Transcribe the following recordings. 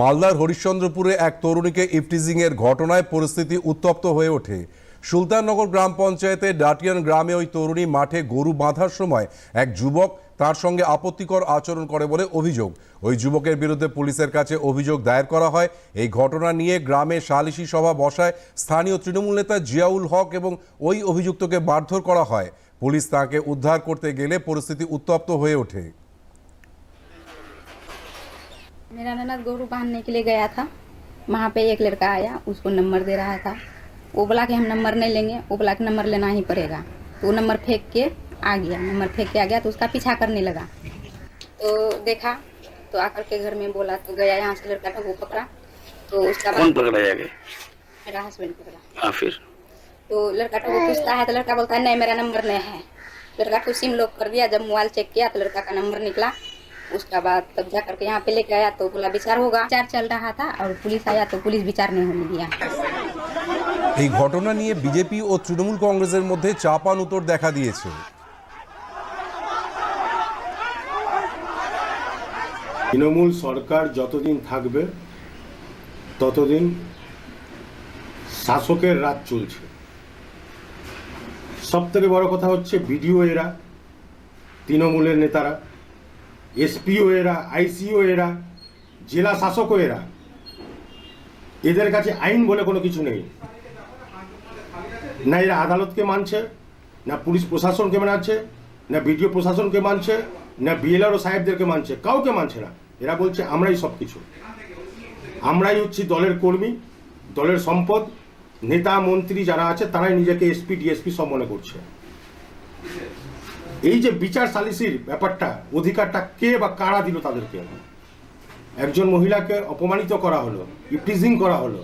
মালদার হরিশ্চন্দ্রপুরে এক তরুণীকে ইফটিজিং এর ঘটনায় পরিস্থিতি উত্তপ্ত হয়ে ওঠে। সুলতাননগর গ্রাম পঞ্চায়েতে ডাটিয়ান গ্রামে ওই তরুণী মাঠে গরু বাঁধার সময় এক যুবক তার সঙ্গে আপত্তিকর আচরণ করে বলে অভিযোগ। ওই যুবকের বিরুদ্ধে পুলিশের কাছে অভিযোগ দায়ের করা হয়। এই ঘটনা নিয়ে গ্রামে সালিশি সভা বসায় স্থানীয় তৃণমূল নেতা জিয়াউল হক এবং ওই অভিযুক্তকে মারধর করা হয়। পুলিশ তাকে উদ্ধার করতে গেলে পরিস্থিতি উত্তপ্ত হয়ে ওঠে। मेरा ननद गोरू बांधने के लिए गया था। वहाँ पे एक लड़का आया उसको नंबर दे रहा था। वो बोला कि हम नंबर नहीं लेंगे वो बोला कि नंबर लेना ही पड़ेगा। तो वो नंबर फेंक के आ गया। नंबर फेंक के आ गया तो उसका पीछा करने लगा। तो देखा तो आकर के घर में बोला तो गया यहाँ से लड़का था वो पकड़ा। तो उसका कौन पकड़ा जाके? मेरा हस्बैंड पकड़ा। हाँ फिर? तो लड़का को पूछता है तो लड़का बोलता है नहीं मेरा नंबर नहीं है। लड़का को सिम लॉक कर दिया जब मोबाइल चेक किया तो लड़का का नंबर निकला। उसका बाद तब जा करके यहाँ पे लेके आया तो बोला विचार होगा विचार चल रहा था और पुलिस आया तो पुलिस विचार नहीं होने दिया এই ঘটনা নিয়ে বিজেপি ও তৃণমূল কংগ্রেসের মধ্যে চাপান উত্তর দেখা দিয়েছে তৃণমূল সরকার যতদিন থাকবে ততদিন শাসকের রাত চলছে সব থেকে বড় কথা হচ্ছে বিডিও এরা তৃণমূলের নেতারা এসপিও এরা আইসিও এরা, জেলা শাসকও এরা। এদের কাছে আইন বলে কোনো কিছু নেই। না এরা আদালতকে মানছে, না পুলিশ প্রশাসনকে মানছে, না বিডিও প্রশাসনকে মানছে, না বিএলআরও সাহেবদেরকে মানছে, কাউকে মানছে না। এরা বলছে, আমরাই সব কিছু আমরাই হচ্ছি দলের কর্মী, দলের সম্পদ। নেতা, মন্ত্রী যারা আছে, তারাই নিজেকে এসপি, ডিএসপি সব মনে করছে। এই যে বিচার সালিসির ব্যাপারটা, অধিকারটা কে বা কারা দিল তাদেরকে? একজন মহিলাকে অপমানিত করা হলো ইফটিজিং করা হলো।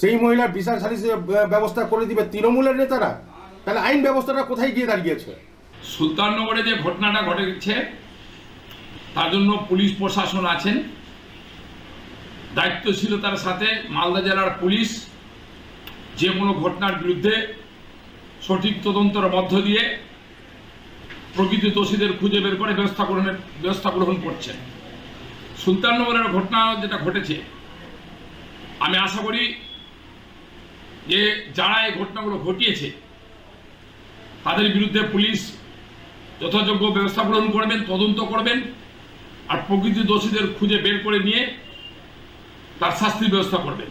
সেই মহিলার বিচার সালিসির ব্যবস্থা করে দিবে তৃণমূলের নেতারা? তাহলে আইন ব্যবস্থাটা কোথায় গিয়ে দাঁড়িয়েছে? সুলতাননগরে যে ঘটনাটা ঘটেছে, তার জন্য পুলিশ প্রশাসন আছেন। দায়িত্বশীলতার সাথে মালদা জেলার পুলিশ যে কোনো ঘটনার বিরুদ্ধে সঠিক তদন্তের মধ্য দিয়ে প্রকৃত দোষীদের খুঁজে বের করে ব্যবস্থা গ্রহণের ব্যবস্থা গ্রহণ করছেন সুলতাননগরের ঘটনা যেটা ঘটেছে, আমি আশা করি যে যারা এই ঘটনাগুলো ঘটিয়েছে, তাদের বিরুদ্ধে পুলিশ যথাযোগ্য ব্যবস্থা গ্রহণ করবেন, তদন্ত করবেন, আর প্রকৃত দোষীদের খুঁজে বের করে নিয়ে তার শাস্তির ব্যবস্থা করবেন।